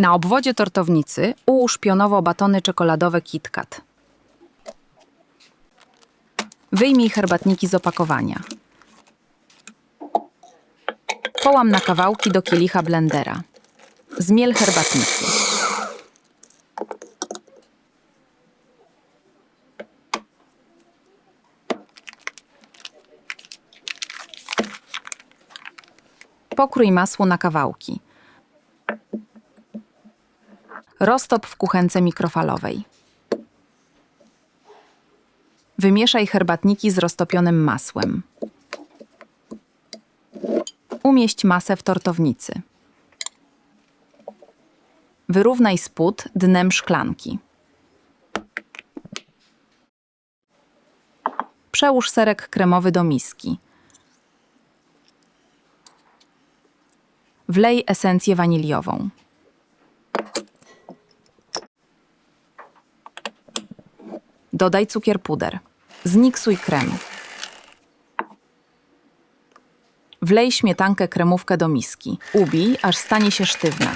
Na obwodzie tortownicy ułóż pionowo batony czekoladowe KitKat. Wyjmij herbatniki z opakowania. Połam na kawałki do kielicha blendera. Zmiel herbatniki. Pokrój masło na kawałki. Roztop w kuchence mikrofalowej. Wymieszaj herbatniki z roztopionym masłem. Umieść masę w tortownicy. Wyrównaj spód dnem szklanki. Przełóż serek kremowy do miski. Wlej esencję waniliową. Dodaj cukier puder. Zmiksuj krem. Wlej śmietankę kremówkę do miski. Ubij, aż stanie się sztywna.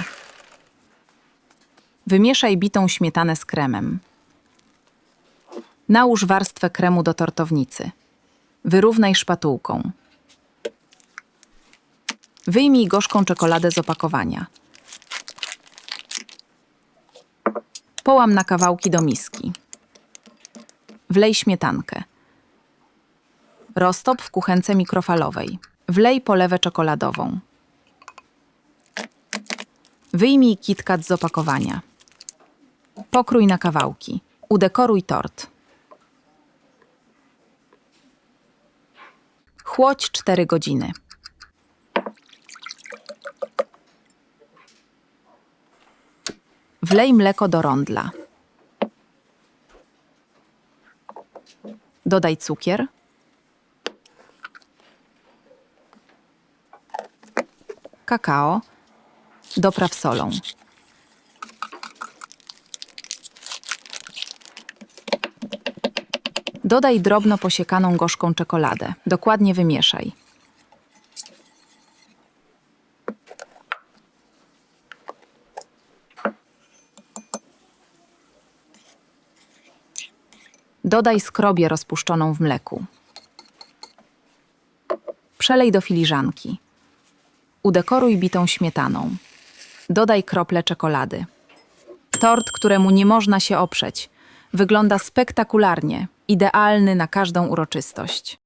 Wymieszaj bitą śmietanę z kremem. Nałóż warstwę kremu do tortownicy. Wyrównaj szpatułką. Wyjmij gorzką czekoladę z opakowania. Połam na kawałki do miski. Wlej śmietankę. Roztop w kuchence mikrofalowej. Wlej polewę czekoladową. Wyjmij KitKat z opakowania. Pokrój na kawałki. Udekoruj tort. Chłodź 4 godziny. Wlej mleko do rondla. Dodaj cukier. Kakao. Dopraw solą. Dodaj drobno posiekaną gorzką czekoladę. Dokładnie wymieszaj. Dodaj skrobię rozpuszczoną w mleku. Przelej do filiżanki. Udekoruj bitą śmietaną. Dodaj krople czekolady. Tort, któremu nie można się oprzeć. Wygląda spektakularnie, idealny na każdą uroczystość.